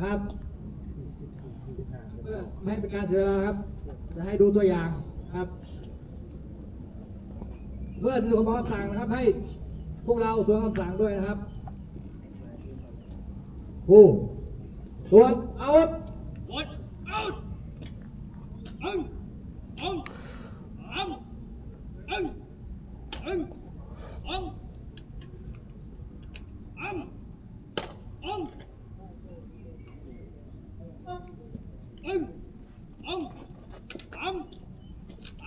นะครับเพื่อไม่ให้เป็นการเสียเวลาครับ จะให้ดูตัวอย่างครับ เมื่อสื่อของคำสั่งนะครับ ให้พวกเราทวนคำสั่งด้วยนะครับผู้ตรวจเอาวุธ What out? Ưng, ưng, ưng, ưng, ưng, ưng, ưng, ưng, ưng,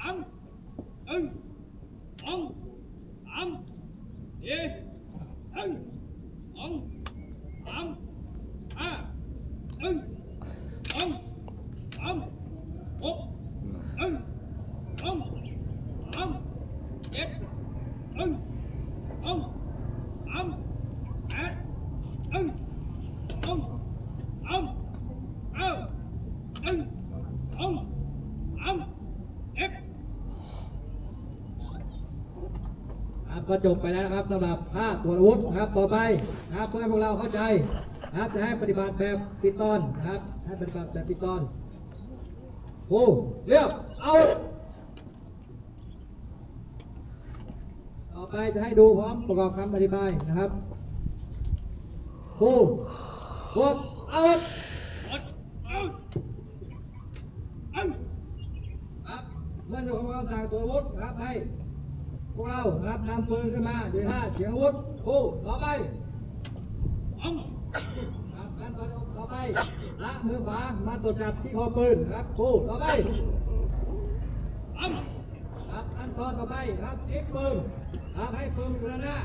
암, 응, 엉, 암, 예, 응, 엉, 암, 아, 응, 엉, 암, 어, 응, 엉, 암, 예, 응, 엉, 암, 아, 응, 엉, 암. ก็จบไปแล้วนะครับสำหรับภาคตรวจอาวุธนะครับต่อไปนะครับเพื่อให้พวกเราเข้าใจนะครับจะให้ปฏิบัติแบบปิดตอนนะครับให้ปฏิบัติแบบปิดตอนโอ้เรียบเอาต่อไปจะให้ดูพร้อมประกอบคำอธิบายนะครับโอ้กดเอาครับเมื่อส่งคำสั่งตรวอาวุธนะครับให้ พวกเรารับนำปืนขึ้นมาโดยท่าเฉียงวุธโอ้ต่อไปครับขั้นตอนต่อไปละมือขวามาตรวจจับที่คอปืนครับครูต่อไปครับขั้นตอนต่อไปครับพลิกปืนครับให้ปืนอยู่ด้านหน้า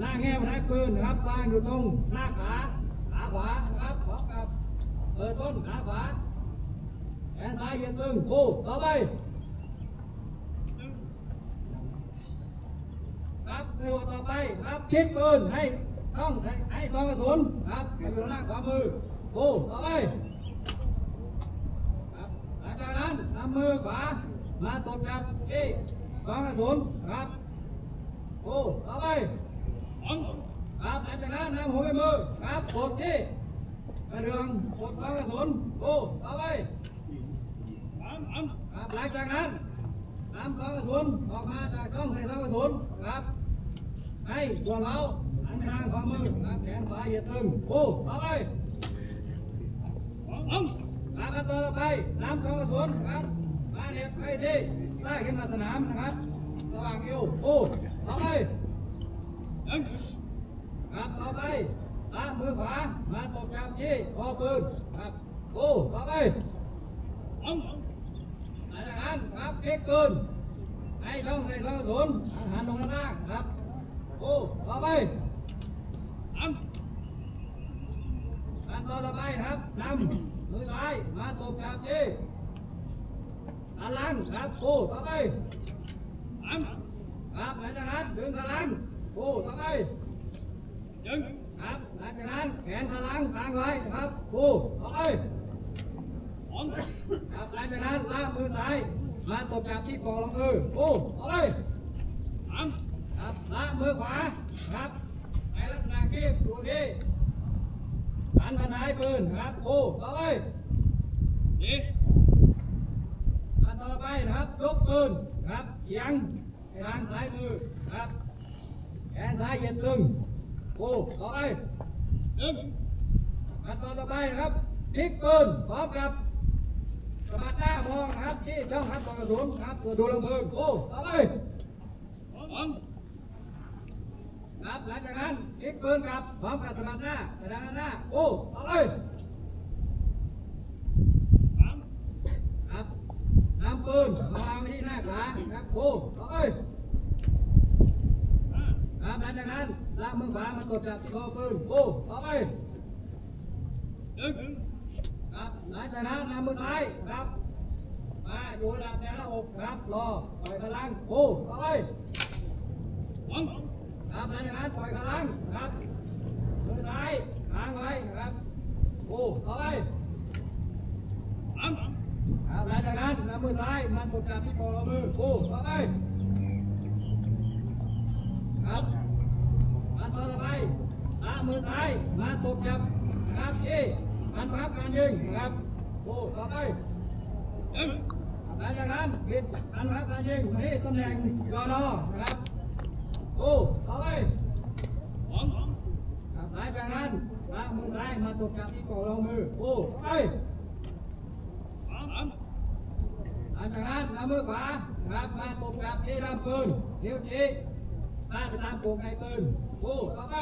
หน้าแง่ของนายปืนครับวางอยู่ตรงหน้าขาขาขวาครับพร้อมกับเปิดต้นขาขวาแขนซ้ายเหยียดตึงครูต่อไป ครับเร็วต่อไปครับพลิกปืนให้ต้องให้ซองกระสุนครับอยู่ด้านหน้าขวามือครูต่อไปครับหลังจากนั้นนำมือขวามาตบจับที่สองกระสุนครับโอ้ต่อไปครับหลังจากนั้นนำหัวไปมือครับกดที่กระเดืองกดสองกระสุนโอ้ต่อไปครับหลังจากนั้นนำสองกระสุนออกมาจากช่องใส่สองกระสุนครับ anh dò lão anh hàng và mư anh kén và hiệt từng ô ba bay ông ba cắt tơ bay nam cho xuống cắt ba đẹp bay đi ใต้ขึ้นมาสนามนะครับระหว่างเอวโอ้ต่อไปครับต่อไปตามมือขวามาตบจับที่คอปืนครับโอ้ต่อไปอังหลังนั้นครับเก็กปืนให้ช่องใส่ช่องศูนย์หันลงด้านล่างครับ ต่อไป Ông ขั้นตอนต่อไปครับนำมือซ้ายมาตบจับที่ด้านหลังครับโอ้ต่อไป Ông ครับหลังจากนั้นดึงพลังโอ้ต่อไป Dừng ครับหลังจากนั้นแขนพลังกางไว้ครับโอ้ต่อไปครับหลังจากนั้นลากมือซ้ายมาตบจับที่ปอกลงมือโอ้ต่อไป Ông ครับลากมือขวาครับ ในลักษณะคีบดูที่หันพันท้ายปืนครับโอ้ต่อไป Đi ขั้นต่อไปนะครับยกปืนครับเฉียงทางซ้ายมือครับแขนซ้ายเหยียดตึงโอ้ต่อไป Dừng ขั้นตอนต่อไปนะครับพลิกปืนพร้อมกับสะบัดหน้ามองครับที่ช่องหัดปอกระสุนครับตัวดูลำเพิงโอ้ต่อไป Ông ครับ หลังจากนั้นพลิกปืนกลับพร้อมกับสะบัดหน้าไปทางหน้า โอ้ต่อไป Ông ครับนำปืนมาวางไว้ที่หน้าขาครับโอ้ต่อไปครับหลังจากนั้นลากมือขวามาตบจับคอปืนโอ้ต่อไป Dừng ครับหลังจากนั้นนำมือซ้ายครับมาอยู่ระดับแนวหน้าอกครับรอปล่อยพลังโอ้ต่อไป Ông ครับหลังจากนั้นปล่อยพลังครับมือซ้ายค้างไว้ครับโอ้ต่อไปครับหลังจากนั้นนำมือซ้ายมาตบจับที่คอมือโอ้ต่อไปครับขั้นต่อไปลามือซ้ายมาตบจับครับที่พการยิงนะครับโอ้ต่อไปหลังจากนั้นปิดการบังคับการยิงมาที่ตำแหน่งยอนอนะครับ โอ้ต่อไปสองครับหลังจากนั้นวางมือซ้ายมาตบจับที่ก่อรองมือโอ้ไปสามหลังจากนั้นนำมือขวาครับมาตบจับที่ลำปืนนิ้วชี้ลากไปตามโกงในปืนโอ้ต่อไป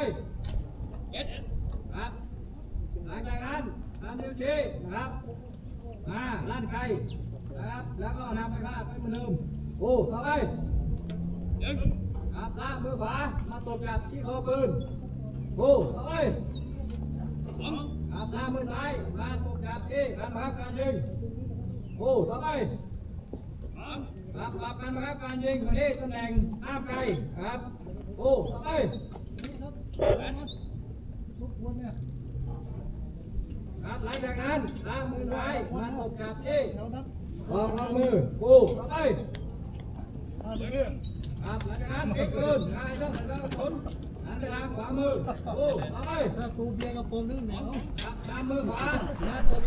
เจ็ดครับหลังจากนั้นนำนิ้วชี้นะครับมาลั่นไกนะครับแล้วก็นำไปลากไปเหมือนเดิมโอ้ต่อไปหนึ่ง ลากมือขวามาตบจับที่คอปืนโอ้ต่อไปสองครับลากมือซ้ายมาตบจับที่การบังคับการยิงโอ้ต่อไปครับปรับการบังคับการยิงมาที่ตำแหน่งน้ำไกลครับโอ้ต่อไปครับหลังจากนั้นล้างมือซ้ายมาตบจับที่ออกลองมือโอ้ต่อไป ครับหลังจากนั้นพลิกปืนนายช่องสัญญาณกระสุนหันไปทางขวามือโอ้ไปถ้าตูเบียร์กับโปรงนึงเนี่ยครับตามมือขวามาตบ